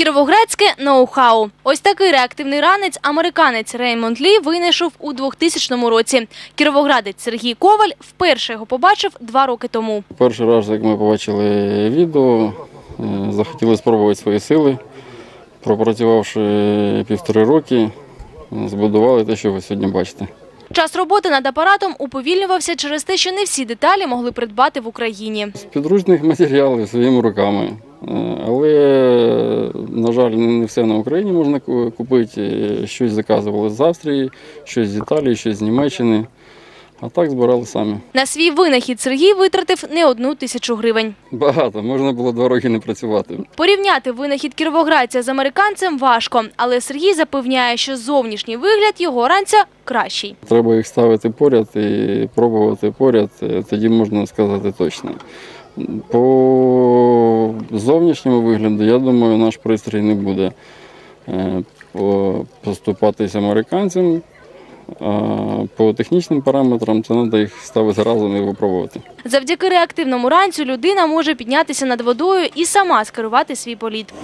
Кіровоградське ноу-хау. Ось такий реактивний ранець американець Реймонд Лі винайшов у 2000 році. Кіровоградець Сергій Коваль вперше його побачив два роки тому. Перший раз, як ми побачили відео, е, захотіли спробувати свої сили. Пропрацювавши півтори роки, збудували те, що ви сьогодні бачите. Час роботи над апаратом уповільнювався через те, що не всі деталі могли придбати в Україні. З підручних матеріалів своїми руками. Е, Але, на жаль, не все на Україні можна купити. Щось заказували з Австрії, щось з Італії, щось з Німеччини. А так збирали самі. На свій винахід Сергій витратив не одну тисячу гривень. Багато, можна було два роки не працювати. Порівняти винахід кіровоградця з американцем важко, але Сергій запевняє, що зовнішній вигляд його ранця кращий. Треба їх ставити поряд і пробувати поряд, е, тоді можна сказати точно. По зовнішньому вигляду, я думаю, наш пристрій не буде поступатися поступатись американцям. По технічним параметрам це треба їх ставити разом і випробувати. Завдяки реактивному ранцю людина може піднятися над водою і сама скерувати свій політ.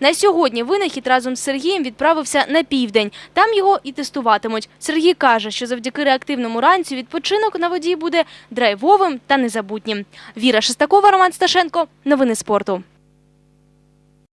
На сьогодні винахід разом з Сергієм відправився на південь. Там його і тестуватимуть. Сергій каже, що завдяки реактивному ранцю відпочинок на воді буде драйвовим та незабутнім. Віра Шестакова, Роман Сташенко. Новини спорту.